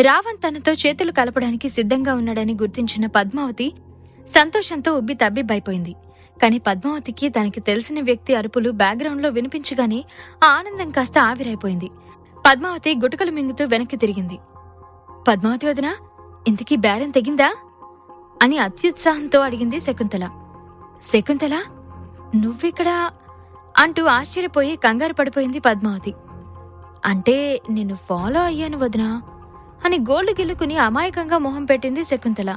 రావణ్ తనతో చేతులు కలపడానికి సిద్ధంగా ఉన్నాడని గుర్తించిన పద్మావతి సంతోషంతో ఉబ్బి తబ్బిబ్బైపోయింది. కాని పద్మావతికి తనకి తెలిసిన వ్యక్తి అరుపులు బ్యాక్గ్రౌండ్లో వినిపించగానే ఆ ఆనందం కాస్త ఆవిరైపోయింది. పద్మావతి గుటకలు మింగుతూ వెనక్కి తిరిగింది. పద్మావతి వదినా ఇంతకీ బేరం తెగిందా? అని అత్యుత్సాహంతో అడిగింది శకుంతల. శకుంతల నువ్విక్కడ? అంటూ ఆశ్చర్యపోయి కంగారు పడిపోయింది పద్మావతి. అంటే నిన్ను ఫాలో అయ్యాను వదినా. అని గోల్డ్ గిల్లుకుని అమాయకంగా మొహం పెట్టింది శకుంతల.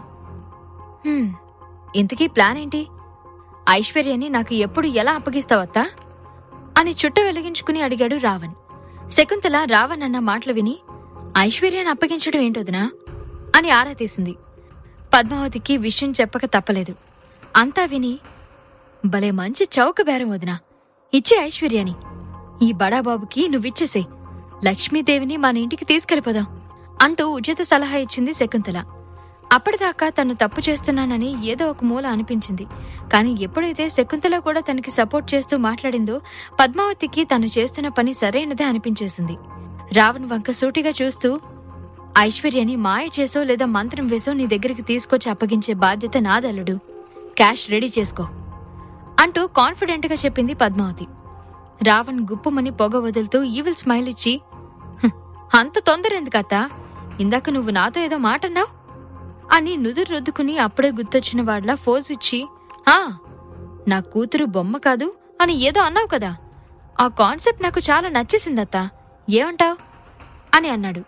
ఇంతకీ ప్లాన్ ఏంటి? ఐశ్వర్యని నాకు ఎప్పుడు ఎలా అప్పగిస్తావత్తా? అని చుట్ట వెలిగించుకుని అడిగాడు రావణ్. శకుంతల రావణ్ అన్న మాటలు విని ఐశ్వర్యాన్ని అప్పగించడం ఏంటోదినా అని ఆరా తీసింది. పద్మావతికి విషయం చెప్పక తప్పలేదు. అంతా విని భలే మంచి చౌక బేరం వదినా. ఇచ్చే ఐశ్వర్యాని. ఈ బడాబాబుకి నువ్విచ్చేసే లక్ష్మీదేవిని మన ఇంటికి తీసుకెళ్ళిపోదాం. అంటూ ఉచిత సలహా ఇచ్చింది శకుంతల. అప్పటిదాకా తను తప్పు చేస్తున్నానని ఏదో ఒక మూల అనిపించింది. కానీ ఎప్పుడైతే శకుంతల కూడా తనకి సపోర్ట్ చేస్తూ మాట్లాడిందో పద్మావతికి తను చేస్తున్న పని సరైనదే అనిపించేసింది. రావణ్ వంక సూటిగా చూస్తూ ఐశ్వర్యని మాయ చేసో లేదా మంత్రం వేసో నీ దగ్గరికి తీసుకొచ్చి అప్పగించే బాధ్యత నాదల్లుడు. క్యాష్ రెడీ చేసుకో. అంటూ కాన్ఫిడెంట్గా చెప్పింది పద్మావతి. రావణ్ గుప్పుమని పొగ వదులుతూ ఈవిల్ స్మైల్ ఇచ్చి అంత తొందర ఎందుకత్తా ఇందాక నువ్వు నాతో ఏదో మాట అన్నావు అని నుదురు రుద్దుకుని అప్పుడే గుర్తొచ్చిన వాడ్లా ఫోజ్ ఇచ్చి ఆ నా కూతురు బొమ్మ కాదు అని ఏదో అన్నావు కదా. ఆ కాన్సెప్ట్ నాకు చాలా నచ్చేసిందత్త. ఏమంటావ్? అని అన్నాడు.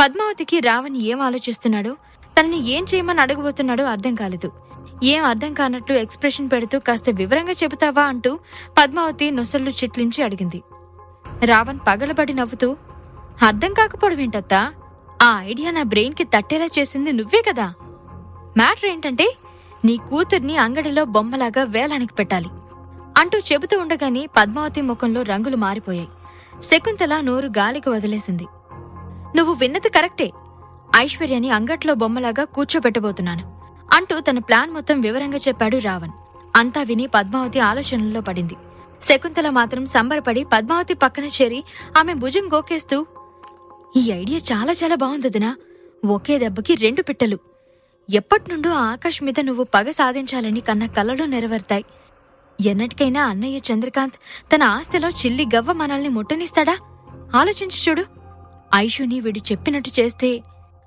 పద్మావతికి రావణ్ ఏం ఆలోచిస్తున్నాడో తనని ఏం చేయమని అడగబోతున్నాడో అర్థం కాలేదు. ఏం అర్థం కానట్లు ఎక్స్ప్రెషన్ పెడుతూ కాస్త వివరంగా చెబుతావా అంటూ పద్మావతి నొసళ్ళు చిట్లించి అడిగింది. రావణ్ పగలబడి నవ్వుతూ అర్థం కాకపోవడం ఏంటత్తా ఆ ఐడియా నా బ్రెయిన్కి తట్టేలా చేసింది నువ్వే కదా. మ్యాటర్ ఏంటంటే నీ కూతుర్ని అంగడిలో బొమ్మలాగా వేలానికి పెట్టాలి. అంటూ చెబుతూ ఉండగానే పద్మావతి ముఖంలో రంగులు మారిపోయాయి. శకుంతల నోరు గాలికి వదిలేసింది. నువ్వు విన్నది కరెక్టే. ఐశ్వర్యని అంగట్లో బొమ్మలాగా కూర్చోబెట్టబోతున్నాను అంటూ తన ప్లాన్ మొత్తం వివరంగా చెప్పాడు రావణ్. అంతా విని పద్మావతి ఆలోచనల్లో పడింది. శకుంతల మాత్రం సంబరపడి పద్మావతి పక్కన చేరి ఆమె భుజం గోకేస్తూ ఈ ఐడియా చాలా చాలా బాగుందదినా ఒకే దెబ్బకి రెండు పిట్టలు. ఎప్పటినుండో ఆకాష్ ఆకాశ్ మీద నువ్వు పగ సాధించాలని కన్న కలలు నెరవేరుతాయి. ఎన్నటికైనా అన్నయ్య చంద్రకాంత్ తన ఆస్తిలో చిల్లి గవ్వ మనల్ని ముట్టనిస్తాడా? ఆలోచించి చూడు. ఐషుని వీడు చెప్పినట్టు చేస్తే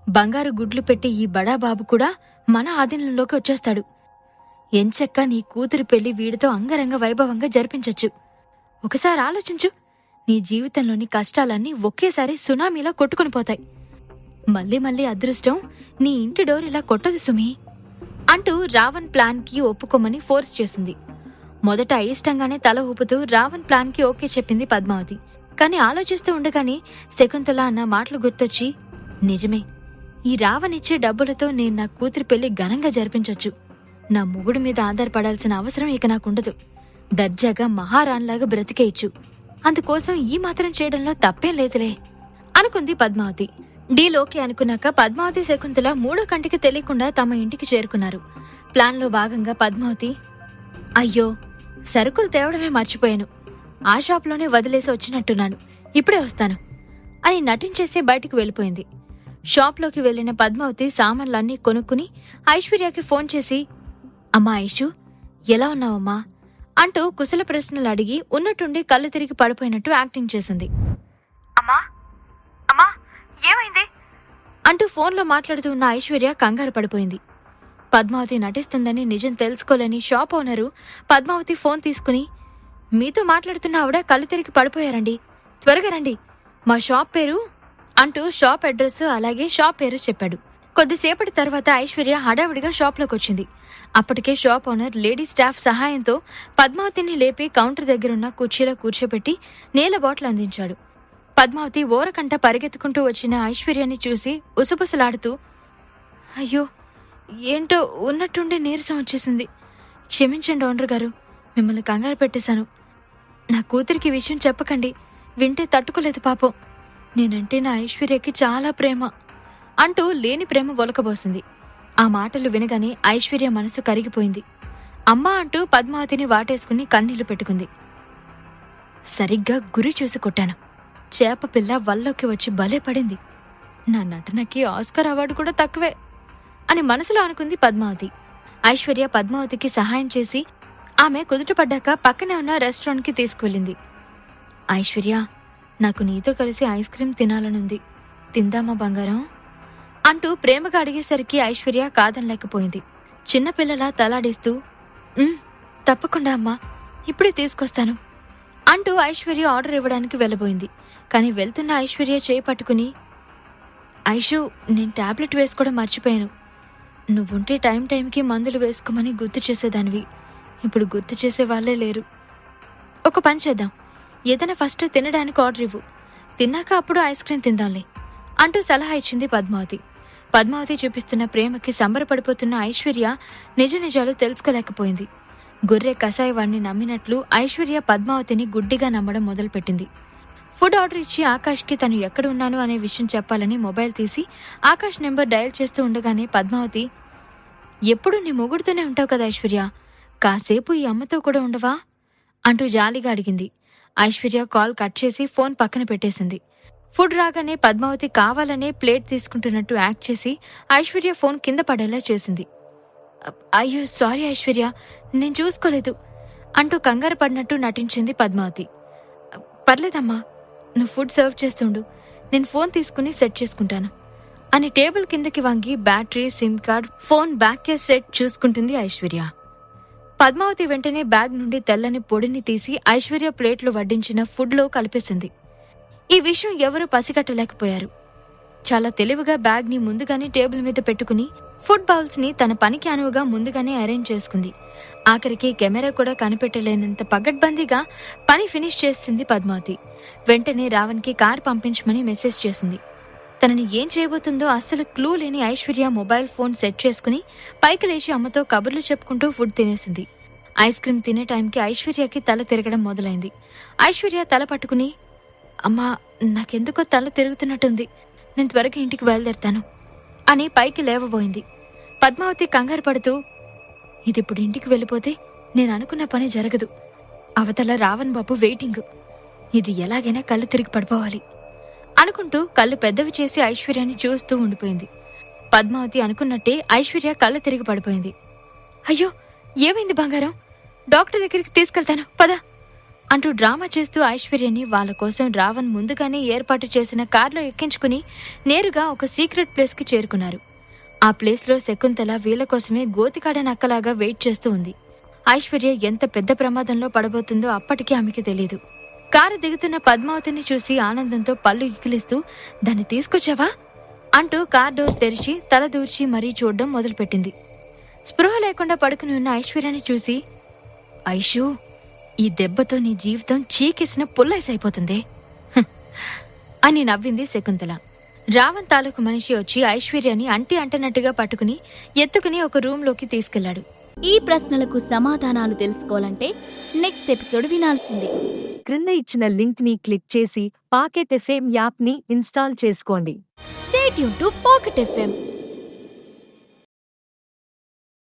బంగారు గుడ్లు పెట్టి ఈ బడాబాబు కూడా మన ఆధీనంలోకి వచ్చేస్తాడు. ఎంచక్క నీ కూతురు పెళ్ళి వీడితో అంగరంగ వైభవంగా జరిపించొచ్చు. ఒకసారి ఆలోచించు. నీ జీవితంలోని కష్టాలన్నీ ఒకేసారి సునామీలా కొట్టుకుని పోతాయి. మళ్ళీ మళ్ళీ అదృష్టం నీ ఇంటి డోర్ ఇలా కొట్టదు సుమి అంటూ రావణ్ ప్లాన్కి ఒప్పుకోమని ఫోర్స్ చేసింది. మొదట అయిష్టంగానే తల ఊపుతూ రావణ్ ప్లాన్కి ఓకే చెప్పింది పద్మావతి. కానీ ఆలోచిస్తూ ఉండగానే శకుంతల అన్న మాటలు గుర్తొచ్చి నిజమే ఈ రావణ్ ఇచ్చే డబ్బులతో నేను నా కూతురి పెళ్ళి ఘనంగా జరిపించొచ్చు. నా మొగుడు మీద ఆధారపడాల్సిన అవసరం ఇక నాకుండదు. దర్జాగా మహారాణ్లాగా బ్రతికేయచ్చు అందుకోసం ఈ మాత్రం చేయడంలో తప్పేం లేదులే. అనుకుంది పద్మావతి. డీలోకి అనుకున్నాక పద్మావతి శకుంతల మూడో కంటికి తెలియకుండా తమ ఇంటికి చేరుకున్నారు. ప్లాన్లో భాగంగా పద్మావతి అయ్యో సరుకులు తేవడమే మర్చిపోయాను. ఆ షాప్లోనే వదిలేసి వచ్చినట్టున్నాను. ఇప్పుడే వస్తాను. అని నటించేసి బయటికి వెళ్ళిపోయింది. షాప్లోకి వెళ్ళిన పద్మావతి సామాన్లన్నీ కొనుక్కుని ఐశ్వర్యకి ఫోన్ చేసి అమ్మా ఐషు ఎలా ఉన్నావమ్మా? అంటూ కుశల ప్రశ్నలు అడిగి ఉన్నట్టుండి కళ్ళు తిరిగి పడిపోయినట్టు యాక్టింగ్ చేసింది. అమ్మా! అమ్మా! ఏమైంది? అంటూ ఫోన్లో మాట్లాడుతూ ఉన్న ఐశ్వర్య కంగారు పడిపోయింది. పద్మావతి నటిస్తుందని నిజం తెలుసుకోలేని షాప్ ఓనరు పద్మావతి ఫోన్ తీసుకుని మీతో మాట్లాడుతున్న ఆవిడ కళ్ళు తిరిగి పడిపోయారండి. త్వరగా రండి. మా షాప్ పేరు అంటూ షాప్ అడ్రస్ అలాగే షాప్ పేరు చెప్పాడు. కొద్దిసేపటి తర్వాత ఐశ్వర్య హడావిడిగా షాప్లోకి వచ్చింది అప్పటికే షాప్ ఓనర్ లేడీ స్టాఫ్ సహాయంతో పద్మావతిని లేపి కౌంటర్ దగ్గరున్న కుర్చీలో కూర్చోబెట్టి నేల బాటిల్ అందించాడు పద్మావతి ఓరకంట పరిగెత్తుకుంటూ వచ్చిన ఐశ్వర్యాన్ని చూసి ఉసుబుసలాడుతూ అయ్యో ఏంటో ఉన్నట్టుండి నీరసం వచ్చేసింది. క్షమించండి ఓనర్ గారు మిమ్మల్ని కంగారు పెట్టేశాను. నా కూతురికి విషయం చెప్పకండి వింటే తట్టుకోలేదు పాపం. నేనంటే నా ఐశ్వర్యకి చాలా ప్రేమ. అంటూ లేని ప్రేమ ఒలకబోసింది. ఆ మాటలు వినగానే ఐశ్వర్య మనసు కరిగిపోయింది. అమ్మా అంటూ పద్మావతిని వాటేసుకుని కన్నీళ్ళు పెట్టుకుంది. సరిగ్గా గురి చూసి కొట్టాను. చేప పిల్ల వల్లోకి వచ్చి భలే పడింది. నా నటనకి ఆస్కర్ అవార్డు కూడా తక్కువే అని మనసులో అనుకుంది పద్మావతి. ఐశ్వర్య పద్మావతికి సహాయం చేసి ఆమె కుదుటపడ్డాక పక్కనే ఉన్న రెస్టారెంట్కి తీసుకువెళ్ళింది. ఐశ్వర్య నాకు నీతో కలిసి ఐస్ క్రీమ్ తినాలనుంది. తిందామా బంగారం? అంటూ ప్రేమగా అడిగేసరికి ఐశ్వర్య కాదనలేకపోయింది. చిన్నపిల్లలా తలాడిస్తూ తప్పకుండా అమ్మా ఇప్పుడే తీసుకొస్తాను అంటూ ఐశ్వర్య ఆర్డర్ ఇవ్వడానికి వెళ్ళబోయింది. కానీ వెళ్తున్న ఐశ్వర్య చేయి పట్టుకుని ఐషు నేను టాబ్లెట్ వేసుకోవడం మర్చిపోయాను. నువ్వుంటే టైం టైంకి మందులు వేసుకోమని గుర్తు చేసేదానివి. ఇప్పుడు గుర్తు చేసే వాళ్ళే లేరు. ఒక పని చేద్దాం. ఏదైనా ఫస్ట్ తినడానికి ఆర్డర్ ఇవ్వు. తిన్నాక అప్పుడు ఐస్ క్రీమ్ తిందాంలే అంటూ సలహా ఇచ్చింది పద్మావతి. పద్మావతి చూపిస్తున్న ప్రేమకి సంబరపడిపోతున్న ఐశ్వర్య నిజ నిజాలు తెలుసుకోలేకపోయింది. గొర్రె కషాయవాణ్ణి నమ్మినట్లు ఐశ్వర్య పద్మావతిని గుడ్డిగా నమ్మడం మొదలుపెట్టింది. ఫుడ్ ఆర్డర్ ఇచ్చి ఆకాష్కి తను ఎక్కడ ఉన్నాను అనే విషయం చెప్పాలని మొబైల్ తీసి ఆకాష్ నెంబర్ డయల్ చేస్తూ ఉండగానే పద్మావతి ఎప్పుడు నీ మొగుడుతూనే ఉంటావు కదా ఐశ్వర్య? కాసేపు ఈ అమ్మతో కూడా ఉండవా? అంటూ జాలిగా అడిగింది. ఐశ్వర్య కాల్ కట్ చేసి ఫోన్ పక్కన పెట్టేసింది. ఫుడ్ రాగానే పద్మావతి కావాలనే ప్లేట్ తీసుకుంటున్నట్టు యాక్ట్ చేసి ఐశ్వర్య ఫోన్ కింద పడేలా చేసింది. అయ్యో సారీ ఐశ్వర్య నేను చూసుకోలేదు అంటూ కంగారు పడినట్టు నటించింది పద్మావతి. పర్లేదమ్మా నువ్వు ఫుడ్ సర్వ్ చేస్తుండు నేను ఫోన్ తీసుకుని సెట్ చేసుకుంటాను అని టేబుల్ కిందకి వంగి battery sim card phone back case set చూసుకుంటుంది ఐశ్వర్య. పద్మావతి వెంటనే బ్యాగ్ నుండి తెల్లని పొడిని తీసి ఐశ్వర్య ప్లేట్లో వడ్డించిన ఫుడ్లో కలిపేసింది. ఈ విషయం ఎవరూ పసిగట్టలేకపోయారు. చాలా తెలివిగా బ్యాగ్ని ముందుగానే టేబుల్ మీద పెట్టుకుని ఫుడ్ బౌల్స్ని తన పనికి అనువుగా ముందుగానే అరేంజ్ చేసుకుంది. ఆఖరికి కెమెరా కూడా కనిపెట్టలేనంత పగడ్బందీగా పని ఫినిష్ చేసింది పద్మావతి. వెంటనే రావణ్కి కార్ పంపించమని మెసేజ్ చేసింది. తనని ఏం చేయబోతుందో అస్సలు క్లూ లేని ఐశ్వర్య మొబైల్ ఫోన్ సెట్ చేసుకుని పైకి లేచి అమ్మతో కబుర్లు చెప్పుకుంటూ ఫుడ్ తినేసింది. ఐస్ క్రీమ్ తినే టైంకి ఐశ్వర్యకి తల తిరగడం మొదలైంది. ఐశ్వర్య తల పట్టుకుని అమ్మా నాకెందుకో తల తిరుగుతున్నట్టుంది. నేను త్వరగా ఇంటికి బయలుదేరుతాను. అని పైకి లేవబోయింది. పద్మావతి కంగారు పడుతూ ఇదిప్పుడు ఇంటికి వెళ్ళిపోతే నేను అనుకున్న పని జరగదు. అవతల రావణ్ బాబు వెయిటింగ్. ఇది ఎలాగైనా కళ్ళు తిరిగి పడిపోవాలి. అనుకుంటూ కళ్ళు పెద్దవి చేసి ఐశ్వర్యాన్ని చూస్తూ ఉండిపోయింది. పద్మావతి అనుకున్నట్టే ఐశ్వర్య కళ్ళు తిరిగి పడిపోయింది. అయ్యో ఏమైంది బంగారం? డాక్టర్ దగ్గరికి తీసుకెళ్తాను. పద. అంటూ డ్రామా చేస్తూ ఐశ్వర్యని వాళ్ళ కోసం రావణ్ ముందుగానే ఏర్పాటు చేసిన కార్లో ఎక్కించుకుని నేరుగా ఒక సీక్రెట్ ప్లేస్కి చేరుకున్నారు. ఆ ప్లేస్లో శకుంతల వీళ్ళ కోసమే గోతికాడ నక్కలాగా వెయిట్ చేస్తూ ఉంది. ఐశ్వర్య ఎంత పెద్ద ప్రమాదంలో పడబోతుందో అప్పటికీ ఆమెకి తెలియదు కారు దిగుతున్న పద్మావతిని చూసి ఆనందంతో పళ్ళు ఇకిలిస్తూ దాన్ని తీసుకొచ్చావా? అంటూ కార్ డోర్ తెరిచి తల దూర్చి మరీ చూడడం మొదలుపెట్టింది. స్పృహ లేకుండా పడుకుని ఉన్న ఐశ్వర్యని చూసి ఐషు ఈ దెబ్బతో నీ జీవితం చీకేసిన పుల్లైస్ అయిపోతుంది "హ్" అని నవ్వింది శకుంతల. రావణ్ తాలూకు మనిషి వచ్చి ఐశ్వర్యాన్ని అంటి అంటనట్టుగా పట్టుకుని ఎత్తుకుని ఒక రూంలోకి తీసుకెళ్ళాడు. ఈ ప్రశ్నలకు సమాధానాలు తెలుసుకోవాలంటే నెక్స్ట్ ఎపిసోడ్ వినాల్సిందే. క్రింద ఇచ్చిన లింక్ని క్లిక్ చేసి పాకెట్ ఎఫ్ఎం యాప్ని ఇన్స్టాల్ చేసుకోండి. స్టేట్ యూన్ టు పాకెట్ ఎఫ్ఎం